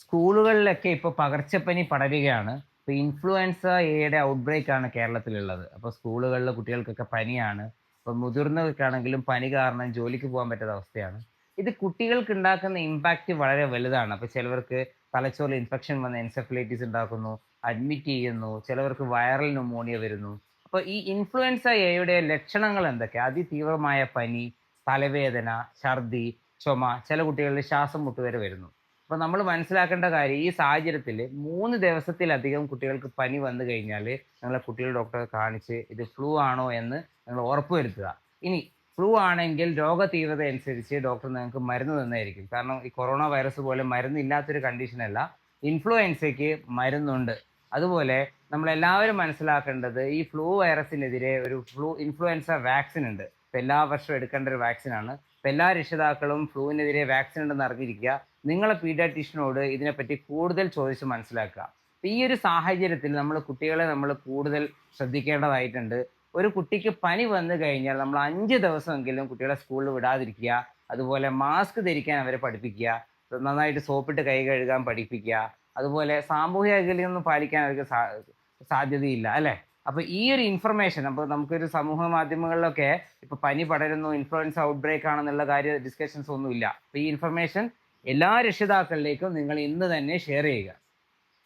സ്കൂളുകളിലൊക്കെ ഇപ്പോൾ പകർച്ചപ്പനി പടരുകയാണ്. ഇപ്പോൾ ഇൻഫ്ലുവൻസ എയുടെ ഔട്ട്ബ്രേക്ക് ആണ് കേരളത്തിലുള്ളത്. അപ്പോൾ സ്കൂളുകളിലെ കുട്ടികൾക്കൊക്കെ പനിയാണ്. ഇപ്പോൾ മുതിർന്നവർക്കാണെങ്കിലും പനി കാരണം ജോലിക്ക് പോകാൻ പറ്റാത്ത അവസ്ഥയാണ്. ഇത് കുട്ടികൾക്ക് ഉണ്ടാക്കുന്ന ഇമ്പാക്റ്റ് വളരെ വലുതാണ്. അപ്പോൾ ചിലവർക്ക് തലച്ചോറിൽ ഇൻഫെക്ഷൻ വന്ന എൻസെഫലൈറ്റിസ് ഉണ്ടാക്കുന്നു അഡ്മിറ്റ് ചെയ്യുന്നു ചിലവർക്ക് വൈറൽ ന്യൂമോണിയ വരുന്നു. അപ്പോൾ ഈ ഇൻഫ്ലുവൻസ എയുടെ ലക്ഷണങ്ങൾ എന്തൊക്കെ? അതിതീവ്രമായ പനി തലവേദന ഛർദി ചുമ ചില കുട്ടികളിൽ ശ്വാസം മുട്ട് വരെ വരുന്നു. അപ്പോൾ നമ്മൾ മനസ്സിലാക്കേണ്ട കാര്യം ഈ സാഹചര്യത്തിൽ മൂന്ന് ദിവസത്തിലധികം കുട്ടികൾക്ക് പനി വന്നു കഴിഞ്ഞാൽ നിങ്ങളെ കുട്ടികൾ ഡോക്ടറെ കാണിച്ച് ഇത് ഫ്ലൂ ആണോ എന്ന് നിങ്ങൾ ഉറപ്പുവരുത്തുക ഇനി ഫ്ലൂ ആണെങ്കിൽ രോഗ തീവ്രത അനുസരിച്ച് ഡോക്ടർ നിങ്ങൾക്ക് മരുന്ന് തന്നായിരിക്കും കാരണം ഈ കൊറോണ വൈറസ് പോലെ മരുന്നില്ലാത്തൊരു കണ്ടീഷനല്ല ഇൻഫ്ലുവൻസയ്ക്ക് മരുന്നുണ്ട്. അതുപോലെ നമ്മളെല്ലാവരും മനസ്സിലാക്കേണ്ടത് ഈ ഫ്ലൂ വൈറസിനെതിരെ ഒരു ഫ്ലൂ ഇൻഫ്ലുവൻസ വാക്സിൻ ഉണ്ട്. ഇപ്പം എല്ലാ വർഷവും എടുക്കേണ്ട ഒരു വാക്സിനാണ് ഇപ്പം എല്ലാ രക്ഷിതാക്കളും ഫ്ലൂവിനെതിരെ വാക്സിൻ ഉണ്ടെന്ന് അറിഞ്ഞിരിക്കുക. നിങ്ങളെ പീഡിയാട്രീഷ്യനോട് ഇതിനെപ്പറ്റി കൂടുതൽ ചോദിച്ച് മനസ്സിലാക്കുക. അപ്പം ഈ ഒരു സാഹചര്യത്തിൽ നമ്മൾ കുട്ടികളെ നമ്മൾ കൂടുതൽ ശ്രദ്ധിക്കേണ്ടതായിട്ടുണ്ട്. ഒരു കുട്ടിക്ക് പനി വന്നു കഴിഞ്ഞാൽ നമ്മൾ അഞ്ച് ദിവസമെങ്കിലും കുട്ടികളെ സ്കൂളിൽ വിടാതിരിക്കുക. അതുപോലെ മാസ്ക് ധരിക്കാൻ അവരെ പഠിപ്പിക്കുക. നന്നായിട്ട് സോപ്പിട്ട് കൈ കഴുകാൻ പഠിപ്പിക്കുക. അതുപോലെ സാമൂഹിക അകലിയൊന്നും പാലിക്കാൻ അവർക്ക് സാധ്യതയില്ല അല്ലേ? അപ്പൊ ഈ ഒരു ഇൻഫർമേഷൻ അപ്പോൾ നമുക്കൊരു സമൂഹ മാധ്യമങ്ങളിലൊക്കെ ഇപ്പൊ പനി പടരുന്നു ഇൻഫ്ലുവൻസ് ഔട്ട് ബ്രേക്ക് ആണെന്നുള്ള കാര്യ ഡിസ്കഷൻസ് ഒന്നുമില്ല. ഈ ഇൻഫർമേഷൻ എല്ലാ രക്ഷിതാക്കളിലേക്കും നിങ്ങൾ ഇന്ന് തന്നെ ഷെയർ ചെയ്യുക.